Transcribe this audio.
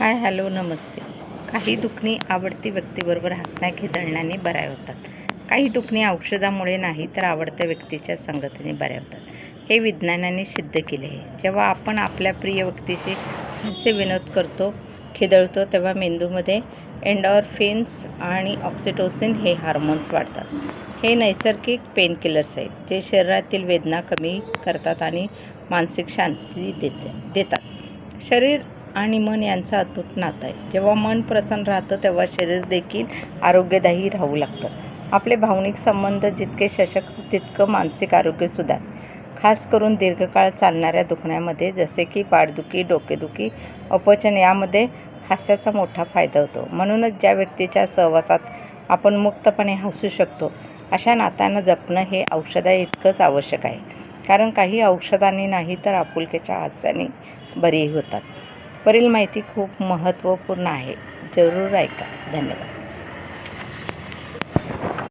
Hi hello नमस्ते. काही दुखणी आवडती व्यक्तीबरोबर हसण्या खिदळण्याने बऱ्या होतात. काही दुखणी औषधामुळे नाही तर आवडत्या व्यक्तीच्या संगतीने बऱ्या होतात. हे विज्ञानाने सिद्ध केले आहे. जेव्हा आपण आपल्या प्रिय व्यक्तीशी हसे विनोद करतो खिदळतो तेव्हा मेंदूमध्ये एन्डॉर्फिन्स आणि ऑक्सिटोसिन हे हार्मोन्स वाढतात. हे नैसर्गिक पेनकिलर्स आहेत जे शरीरातील वेदना कमी करतात आणि मानसिक शांती देते देतात. शरीर आणि मन यांचं अतूट नातं आहे. जेव्हा मन प्रसन्न राहतं तेव्हा शरीर देखील आरोग्यदायी राहू लागतं. आपले भावनिक संबंध जितके सशक्त तितकं मानसिक आरोग्य सुधार खास करून दीर्घकाळ चालणाऱ्या दुखण्यामध्ये जसे की पाठदुखी डोकेदुखी अपचन यामध्ये हास्याचा मोठा फायदा होतो. म्हणूनच ज्या व्यक्तीच्या सहवासात आपण मुक्तपणे हसू शकतो अशा नात्यांना जपणं हे औषधा इतकंच आवश्यक आहे. कारण काही औषधांनी नाही तर आपुलकीच्या हास्याने बरी होतात. वरील माहिती खूप महत्त्वपूर्ण आहे. जरूर ऐका. धन्यवाद.